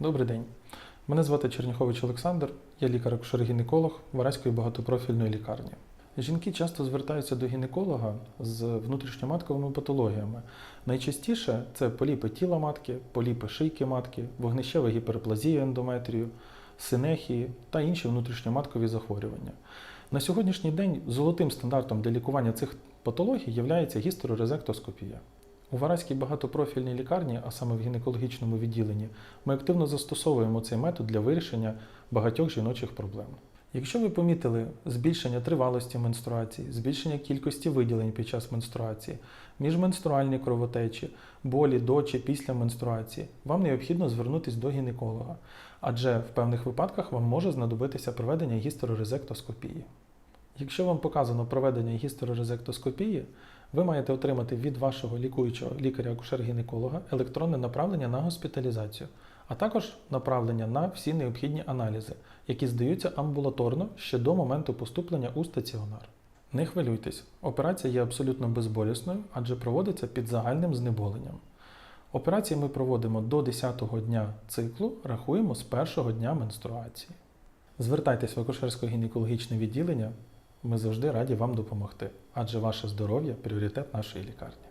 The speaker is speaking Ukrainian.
Добрий день. Мене звати Черніхович Олександр, я лікар-акушер-гінеколог Вараської багатопрофільної лікарні. Жінки часто звертаються до гінеколога з внутрішньоматковими патологіями. Найчастіше це поліпи тіла матки, поліпи шийки матки, вогнищева гіперплазія ендометрію, синехії та інші внутрішньоматкові захворювання. На сьогоднішній день золотим стандартом для лікування цих патологій є гістерорезектоскопія. У Вараській багатопрофільній лікарні, а саме в гінекологічному відділенні, ми активно застосовуємо цей метод для вирішення багатьох жіночих проблем. Якщо ви помітили збільшення тривалості менструації, збільшення кількості виділень під час менструації, міжменструальні кровотечі, болі до чи після менструації, вам необхідно звернутися до гінеколога, адже в певних випадках вам може знадобитися проведення гістерорезектоскопії. Якщо вам показано проведення гістерорезектоскопії, ви маєте отримати від вашого лікуючого лікаря-акушер-гінеколога електронне направлення на госпіталізацію, а також направлення на всі необхідні аналізи, які здаються амбулаторно ще до моменту поступлення у стаціонар. Не хвилюйтесь, операція є абсолютно безболісною, адже проводиться під загальним знеболенням. Операції ми проводимо до 10-го дня циклу, рахуємо з першого дня менструації. Звертайтесь в акушерсько-гінекологічне відділення, ми завжди раді вам допомогти, адже ваше здоров'я пріоритет нашої лікарні.